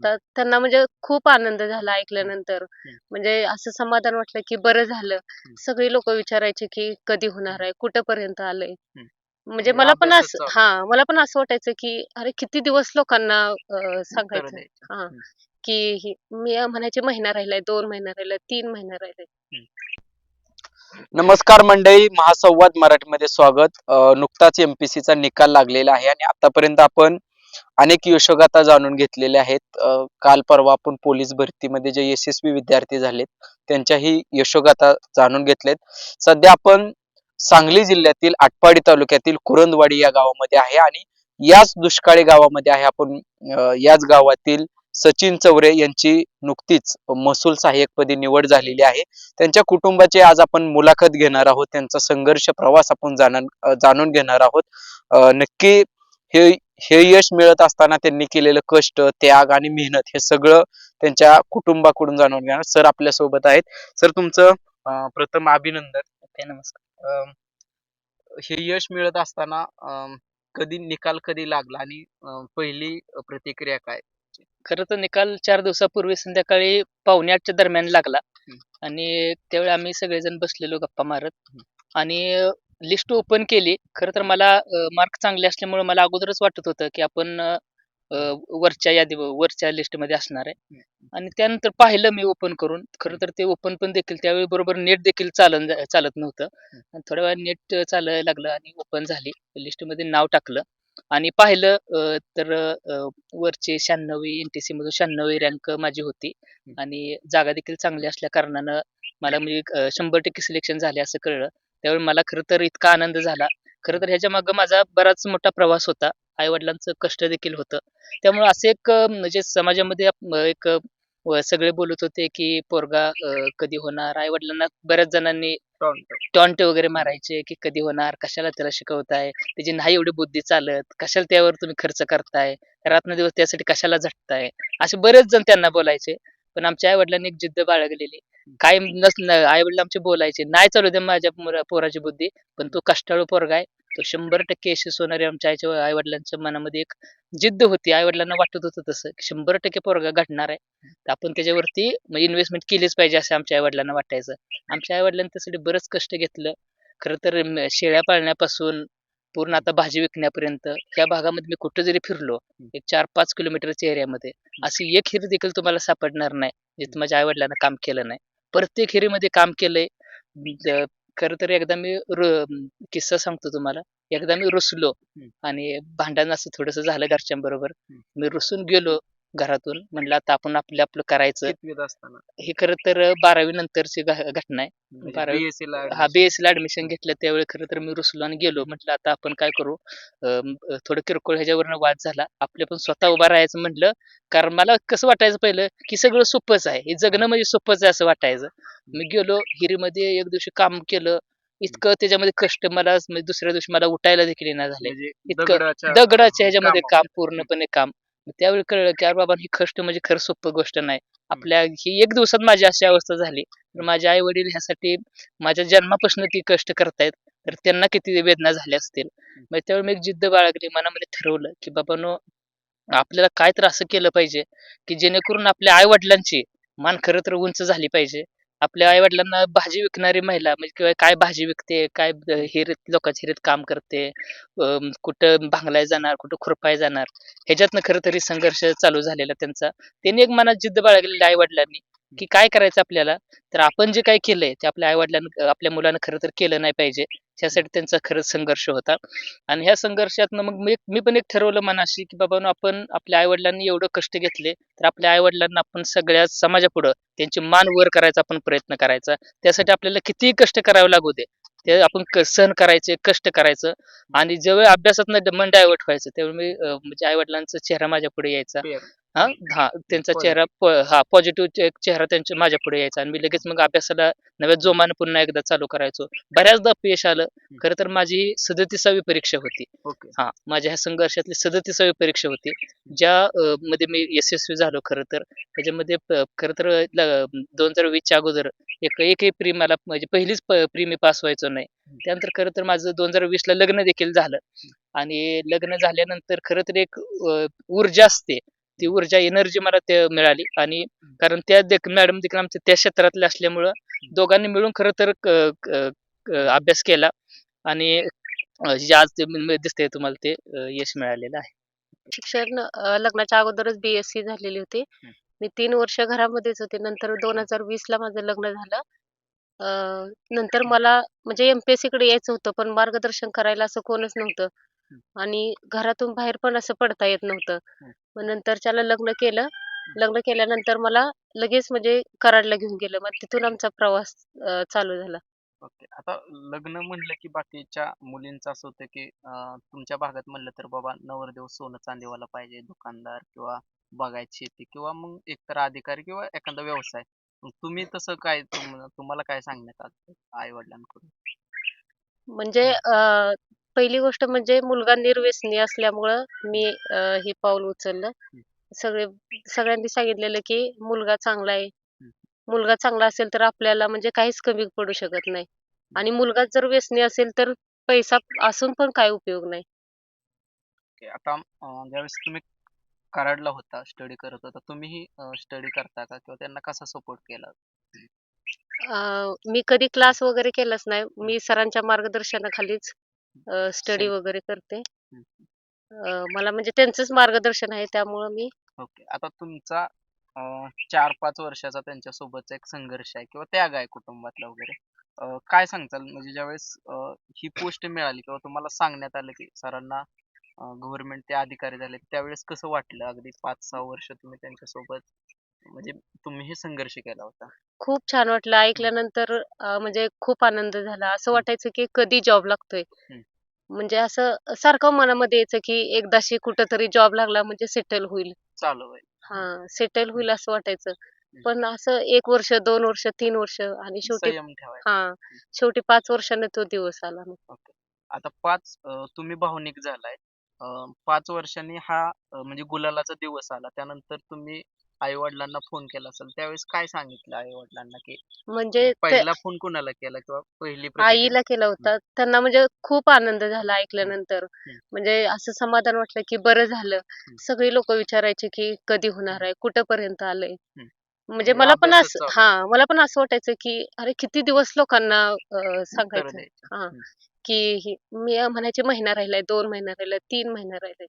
तर त्यांना म्हणजे खूप आनंद झाला ऐकल्यानंतर. म्हणजे असं समाधान वाटलं की बरं झालं. सगळी लोक विचारायची की कधी होणार आहे? कुठपर्यंत आलंय? म्हणजे मला पण असं. हा मला पण असं वाटायचं की अरे किती दिवस लोकांना सांगायचं. हा. की मी म्हणायचे महिना राहिलाय दोन महिना राहिलाय तीन महिना राहिलाय. नमस्कार मंडळी महासंवाद मराठीमध्ये स्वागत. नुकताच एमपीसी चा निकाल लागलेला आहे आणि आतापर्यंत आपण अनेक यशोगाथा जाणून घेतलेल्या आहेत. काल परवा आपण पोलीस भरतीमध्ये जे यशस्वी विद्यार्थी झालेत त्यांच्याही यशोगाथा जाणून घेतलेत. सध्या आपण सांगली जिल्ह्यातील आटपाडी तालुक्यातील कुरंदवाडी या गावामध्ये आहे आणि याच दुष्काळी गावामध्ये आहे आपण याच गावातील सचिन चौरे यांची नुकतीच महसूल सहाय्यकपदी निवड झालेली आहे. त्यांच्या कुटुंबाची आज आपण मुलाखत घेणार आहोत. त्यांचा संघर्ष प्रवास आपण जाणून जाणून घेणार आहोत. नक्की हे हे यश मिळत असताना त्यांनी केलेलं कष्ट त्याग आणि मेहनत हे सगळं त्यांच्या कुटुंबाकडून जाणून घेणार सर आपल्यासोबत आहेत. सर तुमचं प्रथम अभिनंदन. नमस्कार. हे यश मिळत असताना अ, कधी निकाल कधी लागला आणि पहिली प्रतिक्रिया काय? खरं तर निकाल चार दिवसापूर्वी संध्याकाळी पावणे आठच्या दरम्यान लागला. आणि त्यावेळी आम्ही सगळेजण बसलेलो गप्पा मारत. आणि लिस्ट ओपन केली. खरं तर मला मार्क चांगले असल्यामुळे मला अगोदरच वाटत होतं की आपण अ, वरच्या यादी वरच्या लिस्टमध्ये असणार आहे. आणि त्यानंतर पाहिलं मी ओपन करून. खरं तर ते ओपन पण देखील त्यावेळी बरोबर नेट देखील चालन चालत नव्हतं. आणि थोड्या वेळा नेट चालायला लागलं आणि ओपन झाली. लिस्टमध्ये नाव टाकलं. आणि पाहिलं अ, तर अ, वरचे शहाण्णवी एन टी सी मधून शहाण्णवी रँक माझी होती. आणि जागा देखील चांगली असल्या कारणानं मला म्हणजे अ, शंभर टक्के सिलेक्शन झाले असं कळलं. त्यावेळी मला खरं तर इतका आनंद झाला. खरं तर ह्याच्या मागं माझा बराच मोठा प्रवास होता. आई वडिलांचं कष्ट देखील होतं. त्यामुळे असे एक म्हणजे समाजामध्ये आप- एक सगळे बोलत होते की पोरगा अ, कधी होणार? आई वडिलांना बऱ्याच जणांनी टॉन्ट वगैरे मारायचे की कधी होणार? कशाला त्याला शिकवताय? त्याची नाही एवढी बुद्धी चालत. कशाला त्यावर तुम्ही खर्च करताय? रात्रंदिवस त्यासाठी कशाला झटताय? असे बरेच जण त्यांना बोलायचे. पण आमच्या आई वडिलांनी एक जिद्द बाळगलेली. काय नस आई वडील आमचे बोलायचे नाही चालू दे माझ्या मुला- पोराची बुद्धी पण तो कष्टाळू पोरगा आहे. तो शंभर टक्के यशस्वी होणारे आमच्या आईच्या आई वडिलांच्या मनामध्ये एक जिद्द होती. आई वडिलांना वाटत होतं तसं की शंभर टक्के पोरगा घडणार आहे. तर आपण त्याच्यावरती इन्व्हेस्टमेंट केलीच पाहिजे असं आमच्या आई वडिलांना वाटायचं. आमच्या आई वडिलांनी त्यासाठी बरंच कष्ट घेतलं. खरं तर म- शेळ्या पाळण्यापासून पूर्ण आता भाजी विकण्यापर्यंत या भागामध्ये मी कुठं जरी फिरलो एक चार पाच किलोमीटरच्या एरियामध्ये अशी एक हिरी देखील तुम्हाला सापडणार नाही जिथं माझ्या आई वडिलांना काम केलं नाही. प्रत्येक हिरीमध्ये काम केलंय खरं तर एकदा मी रु- किस्सा सांगतो तुम्हाला. एकदा मी रुसलो आणि भांडण असं थोडस झालं घरच्यांबरोबर. मी रुसून गेलो घरातून. म्हणलं आता आपण आपलं आपलं करायचं. कितवीत असताना? हे खरं तर बारावी नंतरची घ- घटना आहे. म्हणजे बारावी- BSc ला हा बीएससी ला ऍडमिशन घेतलं त्यावेळी खरं तर मी रुसलो आणि गेलो. म्हटलं आता आपण काय करू? अं, अं, थोडं किरकोळ ह्याच्यावरनं वाद झाला. आपले पण स्वतः उभा राहायचं म्हटलं. कारण मला कसं वाटायचं पहिलं की सगळं सोपंच आहे. हे जगणं म्हणजे सोपंच आहे असं वाटायचं. मी गेलो हिरीमध्ये एक दिवशी काम केलं. इतकं त्याच्यामध्ये कष्ट मला म्हणजे दुसऱ्या दिवशी मला उठायला देखील येणार झाले. म्हणजे इतकं दगडाच्या दगडाच्या ह्याच्यामध्ये. काम पूर्णपणे काम. मग त्यावेळी कळलं की अरे बाबा ही कष्ट म्हणजे खरं सोपं गोष्ट नाही. आपल्या ही एक दिवसात माझी अशी अवस्था झाली. तर माझे आई वडील ह्यासाठी माझ्या जन्मापासून ती कष्ट करतायत. तर त्यांना किती वेदना झाल्या असतील. मग त्यावेळी मी एक जिद्द बाळगली. मनामध्ये ठरवलं की बाबानो आपल्याला काय तर असं केलं पाहिजे की जेणेकरून आपल्या आई वडिलांची मान खरं तर उंच झाली पाहिजे. आपल्या आई वडिलांना भाजी विकणारी महिला म्हणजे किंवा काय भाजी विकते काय हिरीत लोकांच्या हिरीत काम करते अं, कुठं भांगलाय जाणार कुठं खुरपाय जाणार ह्याच्यातनं खरं तरी संघर्ष चालू झालेला त्यांचा. त्यांनी एक मनात जिद्द बाळगलेली आई वडिलांनी की काय करायचं आपल्याला? तर आपण जे काय केलंय ते आपल्या आई वडिलांना आपल्या मुलांना खरं तर केलं नाही पाहिजे. त्यासाठी त्यांचा खरंच संघर्ष होता. आणि ह्या संघर्षातनं मग मी पण एक ठरवलं मनाशी की बाबा आपण आपल्या आई वडिलांनी एवढं कष्ट घेतले तर आपल्या आई वडिलांना आपण सगळ्या समाजापुढं त्यांची मान वर करायचा आपण प्रयत्न करायचा. त्यासाठी आपल्याला कितीही कष्ट करावे लागू दे ते आपण सहन करायचे कष्ट करायचं. आणि जेव्हा अभ्यासात मन डायव्हर्ट व्हायचं तेव्हा मी म्हणजे आई वडिलांचा चेहरा माझ्या पुढे यायचा. हा हा त्यांचा. चेहरा प- हा पॉझिटिव्ह चेहरा त्यांच्या माझ्या पुढे यायचा. आणि मी लगेच मग अभ्यासाला नव्या जोमानं पुन्हा एकदा चालू करायचो. बऱ्याचदा अपयश आलं. खरं तर माझी सदतीसावी परीक्षा होती. ओके. हा माझ्या ह्या संघर्षातली सदतीसावी परीक्षा होती. ज्या अं, मध्ये मी यशस्वी झालो खरं तर. त्याच्यामध्ये प- खरं तर दोन हजार वीसच्या अगोदर एक एकही प्री मला म्हणजे पहिलीच प्री मी पास व्हायचो नाही. त्यानंतर खरं तर माझं दोन हजार वीसला लग्न देखील झालं. आणि लग्न झाल्यानंतर खरं तर एक अं, ऊर्जा असते. ती ऊर्जा एनर्जी मला ते मिळाली. आणि कारण त्या देखील मॅडम देखील आमच्या त्या क्षेत्रातले असल्यामुळं दोघांनी मिळून खरं तर अभ्यास केला. आणि आज ते म- दिसतंय तुम्हाला ते यश मिळालेलं आहे. शिक्षण लग्नाच्या अगोदरच बीएससी झालेली होती. मी तीन वर्ष घरामध्येच होते. नंतर दोन हजार वीस ला माझं लग्न झालं. अ, नंतर मला म्हणजे एमपीएससी कडे यायचं होतं पण मार्गदर्शन करायला असं कोणच नव्हतं. आणि घरातून बाहेर पण असं पडता येत नव्हतं. मग नंतरच्याला लग्न केलं. लग्न केल्यानंतर मला लगेच म्हणजे कराडला घेऊन गेलं. मग तिथून आमचा प्रवास अ, चालू झाला. ओके. आता लग्न म्हणलं की बाकीच्या मुलींचं असं होतं की अं, तुमच्या भागात म्हणलं तर बाबा नवरदेव सोनं चांदीवाला पाहिजे दुकानदार किंवा बागायत शेती किंवा मग एकतर अधिकारी किंवा एखादा व्यवसाय. मग तुम्ही तसं काय तुम- तुम्हाला काय सांगण्यात आलं? आई वडिलांकडून म्हणजे अ, पहिली गोष्ट म्हणजे मुलगा निर्व्यसनी असल्यामुळं मी अ, हे पाऊल उचललं. सगळे सगळ्यांनी सांगितलेलं की मुलगा चांगला आहे. मुलगा चांगला असेल तर आपल्याला म्हणजे काहीच कमी पडू शकत नाही. आणि मुलगा जर व्यसनी असेल तर पैसा असून पण काय उपयोग नाही. ओके आता अं, ज्यावेळेस तुम्ही कराडला होता स्टडी करत होता तुम्हीही स्टडी करता का? किंवा त्यांना कसा सपोर्ट केला? अ, मी कधी क्लास वगैरे केलाच नाही. मी सरांच्या मार्गदर्शनाखालीच स्टडी. वगैरे करते. अ, मला म्हणजे त्यांचंच मार्गदर्शन आहे त्यामुळं मी ओके. आता तुमचा अं, चार पाच वर्षाचा त्यांच्या सोबतचा एक संघर्ष आहे किंवा त्याग आहे कुटुंबातला वगैरे. अं, काय सांगताल? म्हणजे ज्यावेळेस अं, ही पोस्ट मिळाली किंवा तुम्हाला सांगण्यात आलं की सरांना गव्हर्नमेंट ते अधिकारी झाले त्यावेळेस कसं वाटलं? अगदी पाच सहा वर्ष तुम्ही त्यांच्यासोबत म्हणजे तुम्ही हे संघर्ष केला होता. खूप छान वाटलं ऐकल्यानंतर अं, म्हणजे खूप आनंद झाला. असं वाटायचं की कधी जॉब लागतोय. म्हणजे असं सारखं मनामध्ये यायचं की एकदाशी कुठंतरी जॉब लागला म्हणजे सेटल होईल. चालू आहे हा सेटल होईल असं वाटायचं. पण असं एक वर्ष दोन वर्ष तीन वर्ष आणि शेवटी संयम ठेवायचा. हा शेवटी पाच वर्षाने तो दिवस आला मग. आता पाच अं, तुम्ही भावनिक झालाय. अं, पाच वर्षांनी हा अं, म्हणजे गुलालाचा दिवस आला. त्यानंतर तुम्ही आई वडिलांना फोन केला असेल त्यावेळेस काय सांगितलं आई वडिलांना की म्हणजे ते पहिला फोन कोणाला केला किंवा पहिली प्रतिक्रिया? आईला केला होता. त्यांना म्हणजे खूप आनंद झाला ऐकल्यानंतर. म्हणजे असं समाधान वाटलं की बरं झालं. सगळी लोक विचारायचे की कधी होणार आहे? कुठपर्यंत आलंय? म्हणजे म्हणजे मला पण अभ्यासच असं. हा मला पण असं वाटायचं की अरे किती दिवस लोकांना अं, उत्तरं सांगायचं? द्यायची. हा. हम्म. की ही- मी म्हणायचे महिना राहिलाय दोन महिना राहिलाय तीन महिना राहिलाय.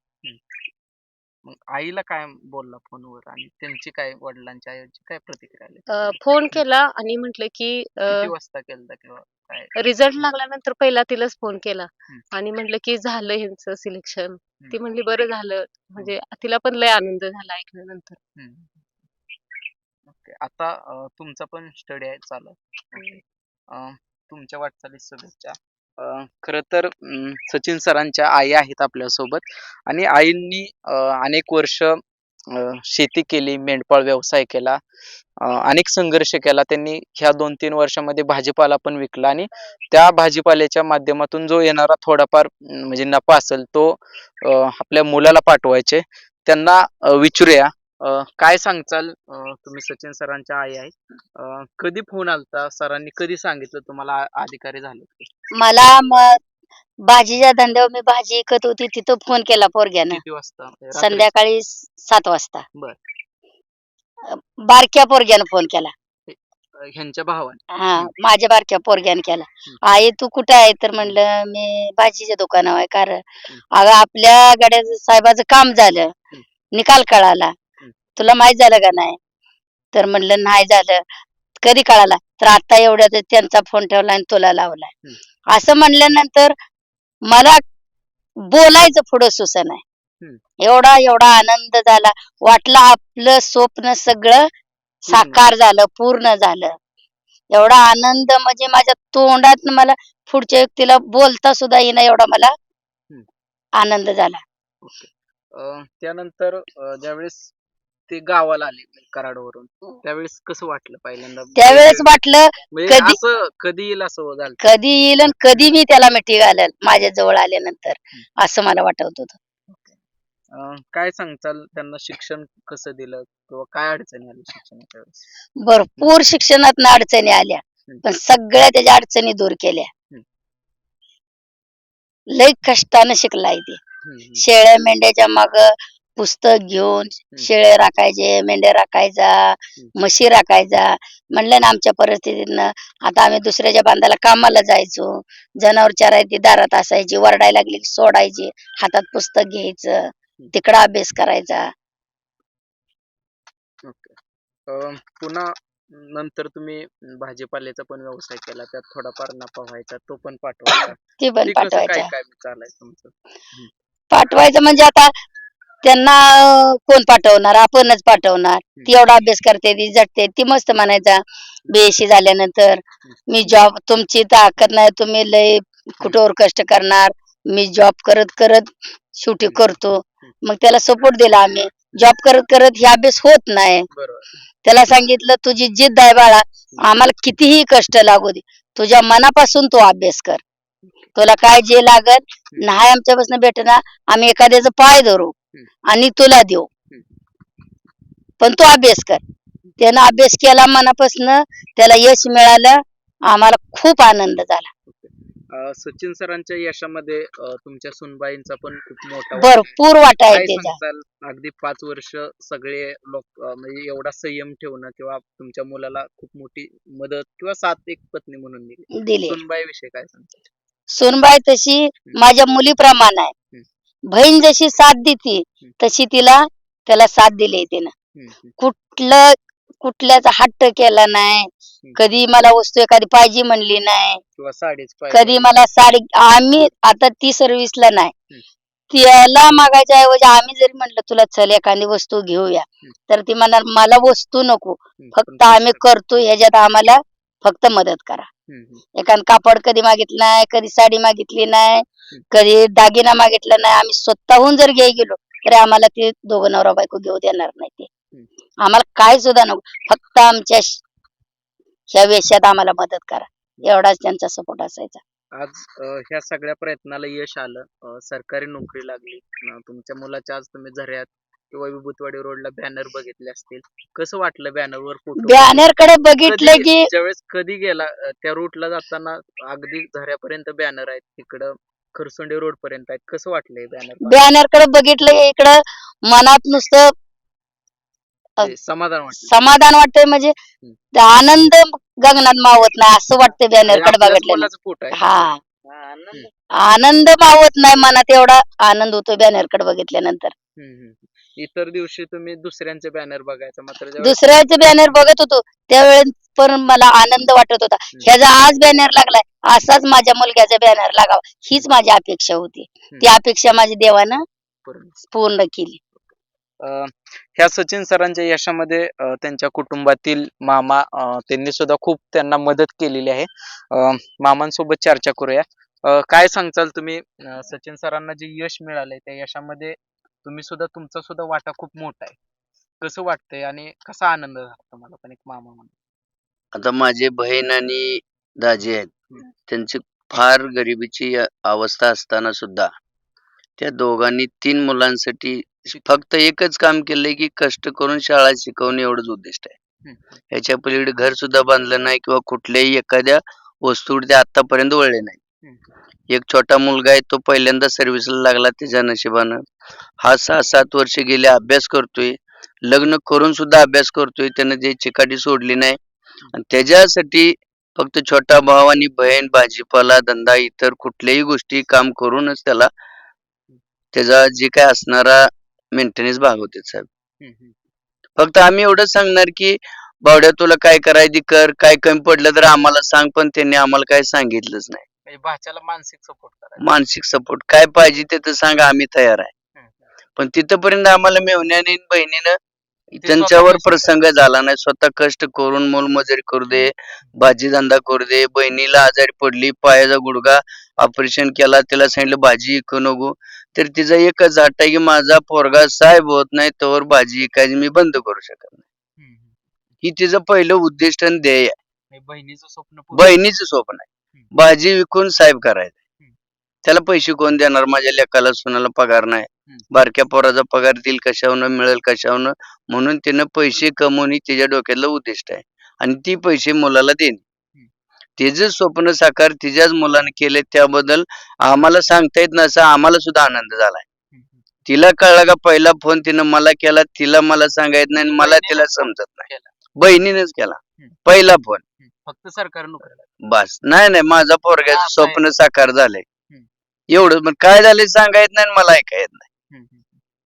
मग आईला काय बोलला फोनवर आणि त्यांची काय वडिलांच्या आईची काय प्रतिक्रिया आली? अं, फोन केला आणि म्हटलं की किती वाजता केलता किंवा काय? रिझल्ट लागल्यानंतर पहिला तिलाच फोन केला. आणि म्हटलं की झालं ह्यांचं सिलेक्शन. ती. म्हणली बरं झालं. म्हणजे तिला पण लय आनंद झाला ऐकल्यानंतर. ओके. आता अं, तुमचा पण स्टडी आहे चालू. आहे. अं, तुमच्या वाटचालीस शुभेच्छा. खरं तर सचिन सरांच्या आई आहेत आपल्यासोबत आणि आईंनी अनेक वर्ष शेती केली मेंढपाळ व्यवसाय केला अनेक संघर्ष केला. त्यांनी ह्या दोन तीन वर्षामध्ये भाजीपाला पण विकला आणि त्या भाजीपाल्याच्या माध्यमातून जो येणारा थोडाफार म्हणजे नफा असेल तो आपल्या मुलाला पाठवायचे. त्यांना अं, अं, काय सांगचाल? अं, तुम्ही सचिन सरांच्या आई आहे अं, कधी फोन आलता? सरांनी कधी सांगितलं तुम्हाला आ- अधिकारी झाले ते? मला मग भाजीच्या धंद्यावर मी भाजी विकत होती तिथं फोन केला पोरग्यानं. किती वाजता? म्हणजे रात्री? संध्याकाळी सात वाजता. बर. अं, बारक्या पोरग्यानं फोन केला. अं, ह्यांच्या भावाने? हा माझ्या बारक्या पोरग्यानं केला. आई तू कुठे आहे? तर म्हणलं मी भाजीच्या दुकानावर आहे. कारण अगं आपल्या गाड्या साहेबाचं काम झालं. निकाल कळाला. तुला माहीत झालं का नाही? तर म्हणलं नाही झालं. कधी कळाला? तर आता एवढ्यात त्यांचा फोन ठेवला आणि तुला लावलाय असं म्हणल्यानंतर मला बोलायचं पुढं हम्म. आहे एवढा एवढा आनंद झाला. वाटलं आपलं स्वप्न सगळं साकार झालं पूर्ण झालं. एवढा आनंद म्हणजे माझ्या तोंडात मला पुढच्या व्यक्तीला बोलता सुद्धा येईना एवढा मला. आनंद झाला. त्यानंतर ज्यावेळेस ते गावाला आले म्हणजे कराडवरून. त्यावेळेस कसं वाटलं पहिल्यांदा? त्यावेळेस वाटलं म्हणजे कधी- असं कधी येईल असं झालं? कधी येईल आणि कधी मी त्याला मिठी घालेल माझ्या जवळ आल्यानंतर. असं मला वाटत होतं. अं, काय सांगताल? त्यांना शिक्षण कसं दिलं? किंवा काय अडचणी आली शिक्षणाच्या वेळेस? भरपूर शिक्षणात अडचणी आल्या पण सगळ्या त्याच्या अडचणी दूर केल्या. हम्म. लय कष्टानं शिकलाय ते. हम्म, हम्म. शेळ्या मेंढ्याच्या माग पुस्तक घेऊन शेळे राखायचे मेंढ्या राखायचा म्हशी राखायचा. म्हणलं ना आमच्या परिस्थितीतनं आता आम्ही दुसऱ्याच्या बांधाला कामाला जायचो. जनावर चरायची दारात असायची वरडायला लागली की सोडायची हातात पुस्तक घ्यायचं तिकडं अभ्यास करायचा. ओके. पुन्हा नंतर तुम्ही भाजीपाल्याचा पण व्यवसाय केला त्यात थोडाफार नफा व्हायचा तो पण पाठवायचा. ती पण ते कसं काय पाठवायचा. काय चालाय तुमचं? पाठवायचं म्हणजे आता त्यांना कोण पाठवणार? आपणच पाठवणार. ती एवढा अभ्यास करते ती झटते ती मस्त म्हणायचा बीएससी झाल्यानंतर मी जॉब तुमची ताकद नाही तुम्ही लय कुठवर कष्ट करणार? मी जॉब करत करत शेवटी करतो. मग त्याला सपोर्ट दिला आम्ही. जॉब करत करत हे अभ्यास होत नाही. त्याला सांगितलं तुझी जिद्द आहे बाळा. आम्हाला कितीही कष्ट लागू दे तुझ्या मनापासून तू अभ्यास कर. तुला काय जे लागत नाही आमच्यापासून भेटणार. आम्ही एखाद्याचा पाय धरू. आणि तुला देऊ. पण तू अभ्यास कर. त्यानं अभ्यास केला मनापासून त्याला यश मिळालं आम्हाला खूप आनंद झाला. सचिन सरांच्या यशामध्ये तुमच्या सुनबाईंचा पण खूप मोठा. भरपूर वाटा आहे अगदी पाच वर्ष सगळे लोक म्हणजे एवढा संयम ठेवणं किंवा तुमच्या मुलाला खूप मोठी मदत किंवा साथ एक पत्नी म्हणून दिली. दिले. सुनबाई विषयी काय सांगता सोनबाई तशी माझ्या मुलीप्रमाणे आहे. बहीण जशी साथ देते तशी तिला त्याला साथ दिली तिनं. कुठलं कुठल्याचा हट्ट केला नाही कधी मला वस्तू एखादी पाहिजे म्हणली नाही कधी मला साडी आम्ही आता ती सर्व्हिसला नाही. त्याला मागायच्या ऐवजी आम्ही जरी म्हणलं तुला चल एखादी वस्तू घेऊया. तर ती म्हणणार मला वस्तू नको फक्त आम्ही करतो ह्याच्यात आम्हाला फक्त मदत करा. एखाद कापड कधी मागितलं नाही कधी साडी मागितली नाही कधी दागिना मागितला नाही आम्ही स्वतःहून जर घ्याय गेलो तरी आम्हाला ते दोघं नवरा बायको घेऊ देणार नाही ते. आम्हाला काय सुद्धा नको फक्त आमच्या ह्या वेशात आम्हाला मदत करा. एवढाच त्यांचा सपोर्ट असायचा. आज ह्या सगळ्या प्रयत्नाला यश आलं. सरकारी नोकरी लागली. तुमच्या मुलाच्या आज तुम्ही झऱ्यात किंवा विभूतवाडी रोडला बॅनर बघितले असतील. कसं वाटलं बॅनरवर फोटो बॅनरकडे बघितलं की ज्यावेळेस कधी गेला त्या रूटला जाताना अगदी झऱ्यापर्यंत बॅनर आहेत. तिकडं खरसुंडे रोड पर्यंत आहेत कसं वाटलंय बॅनर बॅनरकडे बघितलं इकडं मनात नुसतं समाधान वाटलं समाधान वाटतंय म्हणजे ते आनंद गगनात मावत नाही असं वाटतंय बॅनरकडे बघितलं आहे? हा. आनंद. मावत नाही मनात एवढा आनंद होतो बॅनरकडे बघितल्यानंतर. हम्म, हम्म. इतर दिवशी तुम्ही दुसऱ्यांचे बॅनर बघायचं मात्र दुसऱ्याचे बॅनर बघत होतो त्यावेळेस पण मला आनंद वाटत होता. ह्याचा आज बॅनर लागलाय. असाच माझ्या मुलग्याचा बॅनर लागावा. हीच माझी अपेक्षा होती. ती अपेक्षा माझी देवानं पूर्ण. केली. अं, ह्या सचिन सरांच्या यशामध्ये त्यांच्या कुटुंबातील मामा त्यांनी सुद्धा खूप त्यांना मदत केलेली आहे. मामांसोबत चर्चा करूया. काय सांगचाल तुम्ही सचिन सरांना जे यश मिळालंय त्या यशामध्ये तुम्ही सुद्धा तुमचा सुद्धा वाटा खूप मोठा आहे. कसं वाटतंय आणि कसा आनंद झाला तुम्हाला पण एक मामा म्हणून? आता माझे बहीण आणि दाजी आहेत. त्यांची फार गरिबीची अ- अवस्था असताना सुद्धा त्या दोघांनी तीन मुलांसाठी फक्त एकच काम केलंय की कष्ट करून शाळा शिकवणे एवढंच उद्दिष्ट आहे. ह्याच्या पलीकडे घर सुद्धा बांधलं नाही किंवा कुठल्याही एखाद्या वस्तूवर ते आतापर्यंत वळले नाही एक छोटा मुलगा आहे तो पहिल्यांदा सर्व्हिसला लागला त्याच्या नशिबानं. हा सहा सात वर्ष गेले अभ्यास करतोय. लग्न करून सुद्धा अभ्यास करतोय. त्यानं जे चिकाटी सोडली नाही. आणि त्याच्यासाठी फक्त छोटा भाव आणि बहीण भाजीपाला धंदा इतर कुठल्याही गोष्टी काम करूनच त्याला त्याचा जे काय असणारा मेंटेनन्स भागवते साहेब. फक्त आम्ही एवढंच सांगणार की बावड्या तुला काय करायची कर काय कमी पडलं तर आम्हाला सांग पण त्यांनी आम्हाला काय सांगितलंच नाही. म्हणजे भाच्याला मानसिक सपोर्ट करायचा. मानसिक सपोर्ट काय पाहिजे ते तर सांगा आम्ही तयार आहे. पण तिथपर्यंत आम्हाला मेवण्याने बहिणीनं त्यांच्यावर प्रसंग झाला नाही. स्वतः कष्ट करून मोलमजुरी करू दे भाजी धंदा करू दे बहिणीला आजारी पडली पायाचा गुडगा ऑपरेशन केला त्याला सांगितलं भाजी इकू नको. तर तिचा एकच हट्ट आहे की माझा पोरगा साहेब होत नाही तोवर भाजी इकायची मी बंद करू शकत नाही. ही तिचं पहिलं उद्दिष्ट आणि ध्येय आहे. बहिणीचं स्वप्न बहिणीचं स्वप्न आहे. भाजी विकून साहेब करायचं. त्याला पैसे कोण देणार? माझ्या लेकाला सुनाला पगार नाही. बारक्या पोराचा पगार देईल कशावनं मिळेल कशावनं म्हणून तिनं पैसे कमवणे तिच्या डोक्यातलं उद्दिष्ट आहे. आणि ती पैसे मुलाला देणे. तिचं स्वप्न साकार तिच्याच मुलाने केले त्याबद्दल आम्हाला सांगता येत नसा आम्हाला सुद्धा आनंद झालाय. तिला कळला का पहिला फोन तिनं मला केला तिला मला सांगायचं नाही आणि मला तिला समजत नाही. बहिणीनेच केला. पहिला फोन. फक्त सरकार नोकरी बस. नाही नाही माझं हा, पोरग्याचं काय? स्वप्न साकार झालंय. एवढं पण काय झालंय सांगायचं नाही आणि मला ऐकायत नाही.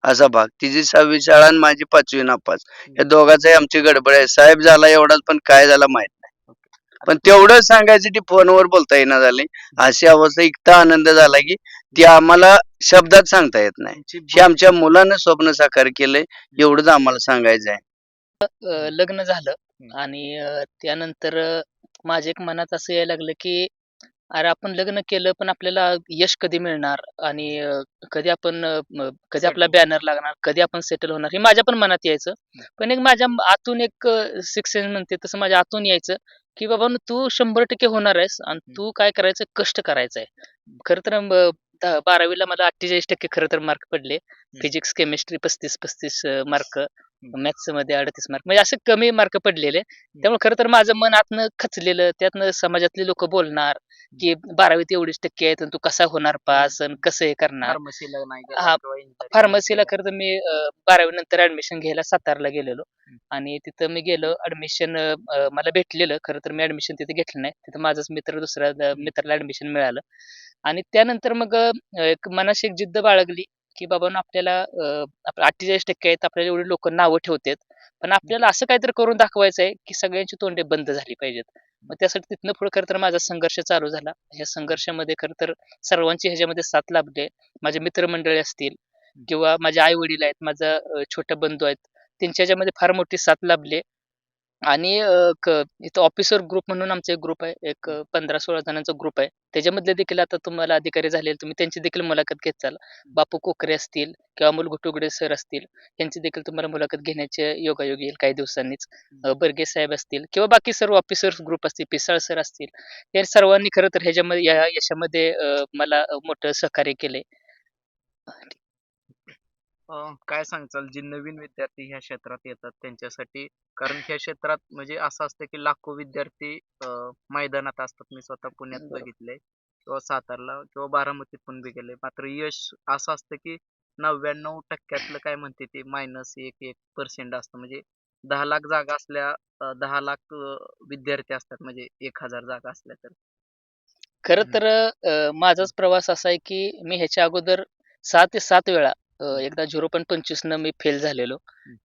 असा भाग. तिची सहावी शाळा आणि माझी पाचवी नापास. या दोघांचाही आमची गडबड आहे. साहेब झाला एवढाच पण काय झाला माहीत नाही. पण तेवढं सांगायसाठी फोनवर बोलता येईना झाले. अशी अवस्था इतका आनंद झाला की ती आम्हाला शब्दात सांगता येत नाही. हे आमच्या मुलानं स्वप्न साकार केलंय. एवढंच आम्हाला सांगायचं आहे. लग्न झालं आणि त्यानंतर माझ्या एक मनात असं यायला लागलं की अरे आपण लग्न केलं पण आपल्याला यश कधी मिळणार? आणि अ, कधी आपण अ, म- कधी आपला बॅनर लागणार? कधी आपण सेटल होणार? हे माझ्या पण मनात यायचं. पण एक माझ्या आतून एक सेन्स म्हणते तसं माझ्या आतून यायचं की बाबा तू शंभर टक्के होणार आहेस आणि तू काय करायचं? कष्ट करायचं आहे. खरं तर बारावीला मला अठ्ठेचाळीस टक्के खरं तर मार्क पडले. फिजिक्स केमिस्ट्री पस्तीस पस्तीस मार्क मॅथ्समध्ये अडतीस मार्क म्हणजे असे कमी मार्क पडलेले. त्यामुळे खरं तर माझं मन आतनं खचलेलं त्यातनं समाजातले लोक बोलणार की बारावीत एवढीच टक्के आहेत तू कसा होणार पास आणि कसं हे करणार. हा, फार्मसीला खरं तर मी बारावी नंतर ऍडमिशन घ्यायला सातारला गेलेलो. आणि तिथं मी गेलो ऍडमिशन मला भेटलेलं. खरं तर मी ऍडमिशन तिथे घेतलं नाही. तिथं माझाच मित्र दुसऱ्या मित्राला ऍडमिशन मिळालं. आणि त्यानंतर मग एक मनाशी एक जिद्द बाळगली. की बाबा आपल्याला अठ्ठेचाळीस टक्के आहेत आपल्याला एवढी लोक नावं ठेवतात. पण आपल्याला असं काहीतरी करून दाखवायचं आहे की सगळ्यांची तोंडे बंद झाली पाहिजेत. मग त्यासाठी तिथनं पुढे खरं तर माझा संघर्ष चालू झाला. ह्या संघर्षामध्ये खरं तर सर्वांची ह्याच्यामध्ये साथ लाभली. माझे मित्रमंडळी असतील किंवा माझे आई वडील आहेत माझा छोटा बंधू आहेत त्यांच्या ह्याच्यामध्ये फार मोठी साथ लाभली. आणि अ, क- इथं ऑफिसर ग्रुप म्हणून आमचा एक ग्रुप आहे. एक अ, पंधरा सोळा जणांचा ग्रुप आहे. त्याच्यामधले देखील आता तुम्हाला अधिकारी झालेले तुम्ही त्यांची देखील मुलाखत घेत चाल. बापू कोकरे असतील किंवा अमोल घुटुगडे सर असतील यांची देखील तुम्हाला मुलाखत घेण्याचे योगायोग येईल काही दिवसांनीच. अ, बर्गे साहेब असतील किंवा बाकी सर्व ऑफिसर्स ग्रुप असतील पिसाळ सर असतील या सर्वांनी खरं तर ह्याच्यामध्ये या यशामध्ये अ, मला अ, मोठं सहकार्य केले अं, काय सांगचाल? जे नवीन विद्यार्थी ह्या क्षेत्रात येतात त्यांच्यासाठी. कारण ह्या क्षेत्रात म्हणजे असं असतं की लाखो विद्यार्थी अं, मैदानात असतात. मी स्वतः पुण्यात बरोबर. बघितलंय. किंवा सातारला किंवा बारामतीत पण बघितलंय मात्र यश असं असतं की नव्याण्णव टक्क्यातलं काय म्हणते ते मायनस एक एक पर्सेंट असतं. म्हणजे दहा लाख जागा असल्या अं, दहा लाख अं, विद्यार्थी असतात. म्हणजे एक हजार जागा असल्या तर. खरं. तर अ, माझाच प्रवास असा आहे की मी ह्याच्या अगोदर सहा ते सात वेळा अ, एकदा झिरो पॉईंट पंचवीस न मी फेल झालेलो.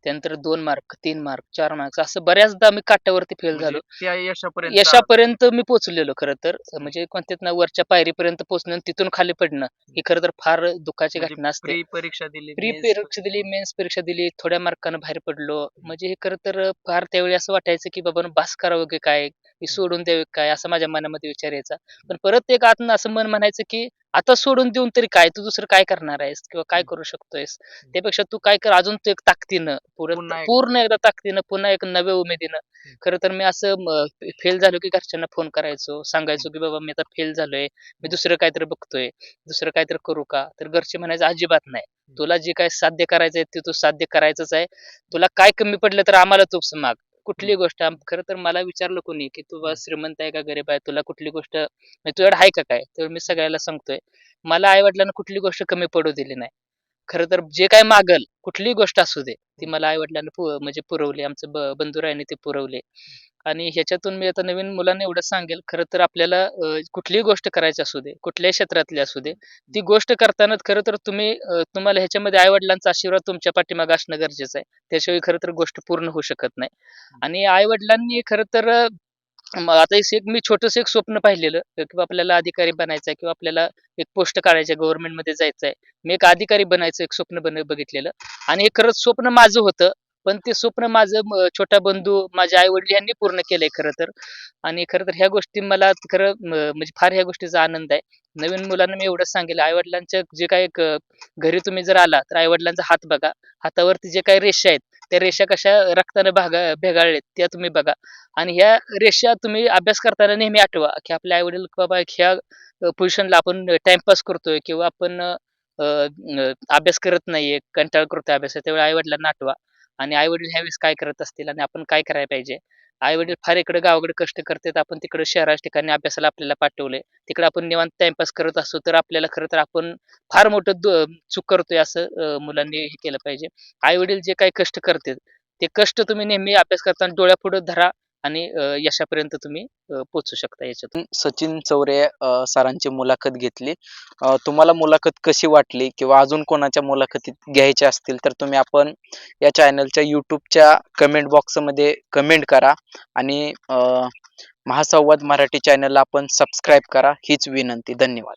त्यानंतर दोन मार्क तीन मार्क चार मार्क्स असं बऱ्याचदा मी काट्यावरती फेल म्हणजे झालो. त्या यशापर्यंत यशापर्यंत मी पोहोचलेलो खरं तर. म्हणजे कोणत्यात ना वरच्या पायरीपर्यंत पोहोचणं आणि तिथून खाली पडणं ही खरं तर फार दुःखाची घटना असते. प्री परीक्षा दिली प्री परीक्षा दिली मेन्स परीक्षा दिली थोड्या मार्कानं बाहेर पडलो. म्हणजे हे खरं तर फार त्यावेळी असं वाटायचं की बाबा बास करावं की काय? हे सोडून द्यावे काय? असं माझ्या मनामध्ये विचार यायचा. पण परत एक आतनं असं मन म्हणायचं की आता सोडून देऊन तरी काय? तू दुसरं काय करणार आहेस? किंवा काय करू शकतोयस? त्यापेक्षा तू काय कर? अजून तू एक ताकदीनं. पूर्ण एकदा ताकदीनं पुन्हा एक नव्या उमेदीनं. खरं तर मी असं फेल झालो की घरच्यांना फोन करायचो. सांगायचो की बाबा मी आता फेल झालोय. मी दुसरं काहीतरी बघतोय. दुसरं काहीतरी करू का? तर घरचे म्हणायचं अजिबात नाही. तुला जे काय साध्य करायचंय ते तू साध्य करायचंच आहे. तुला काय कमी पडलं तर आम्हाला तूच माग. कुठली गोष्ट आम- खरं तर मला विचारलं कोणी की तू बा श्रीमंत आहे का गरीब आहे? तुला कुठली गोष्ट म्हणजे तुझ्याकडे आहे का काय? तर मी सगळ्याला सांगतोय मला आई वडिलांना कुठली गोष्ट कमी पडू दिली नाही. खरं तर जे काय मागल कुठलीही गोष्ट असू दे ती मला आई वडिलांना म्हणजे पुरवली आमचं ब- बंधुरायाने ते पुरवले. आणि ह्याच्यातून मी आता नवीन मुलांना एवढं सांगेल खरं तर आपल्याला कुठलीही गोष्ट करायची असू दे कुठल्याही क्षेत्रातली असू दे ती गोष्ट करताना खरं तर तुम्ही तुम्हाला ह्याच्यामध्ये आई वडिलांचा आशीर्वाद तुमच्या पाठीमागे असणं गरजेचं आहे. त्याशिवाय खरं तर गोष्ट पूर्ण होऊ शकत नाही. आणि आई वडिलांनी खरं तर मग आता एक मी छोटस एक स्वप्न पाहिलेलं किंवा आपल्याला अधिकारी बनायचं आहे किंवा आपल्याला एक पोस्ट काढायचं आहे गव्हर्नमेंटमध्ये जायचं आहे मी एक अधिकारी बनायचं एक स्वप्न बन बघितलेलं. आणि हे खरंच स्वप्न माझं होतं. पण ते स्वप्न माझं म- छोटा बंधू माझ्या आई वडील यांनी पूर्ण केलंय खरं तर. आणि खरं तर ह्या गोष्टी मला खरं म- म्हणजे फार ह्या गोष्टीचा आनंद आहे. नवीन मुलांना मी एवढंच सांगेल आई वडिलांच्या जे काही एक, घरी तुम्ही जर आला तर आई वडिलांचा हात बघा. हातावरती जे काही रेषा आहेत त्या रेषा कशा रक्ताने भागा भेगाळलेत त्या तुम्ही बघा. आणि ह्या रेषा तुम्ही अभ्यास करताना नेहमी आठवा की आपले आई वडील बाबा ह्या पोझिशनला आपण टाइमपास करतोय किंवा आपण अभ्यास करत नाहीये कंटाळ करतोय अभ्यास त्यावेळी आई वडिलांना आठवा. आणि आई वडील ह्यावेळेस काय करत असतील आणि आपण काय करायला पाहिजे? आई वडील फार इकडे गावाकडे कष्ट करतात आपण तिकडे शहराच्या ठिकाणी अभ्यासाला आपल्याला पाठवलंय. तिकडे आपण निवांत टाइमपास करत असतो तर आपल्याला खरं तर आपण फार मोठं चूक करतोय असं मुलांनी हे केलं पाहिजे. आई वडील जे काही कष्ट करतात ते कष्ट तुम्ही नेहमी अभ्यास करताना डोळ्यापुढे धरा. आणि यशापर्यंत तुम्ही पोचू पोहोचू शकता याच्यातून. सचिन चौरे सरांची मुलाखत घेतली. तुम्हाला मुलाखत कशी वाटली किंवा अजून कोणाच्या मुलाखतीत घ्यायच्या असतील तर तुम्ही आपण या चॅनलच्या युट्यूबच्या कमेंट बॉक्समध्ये कमेंट करा आणि महासंवाद मराठी चॅनलला आपण सबस्क्राईब करा. हीच विनंती. धन्यवाद.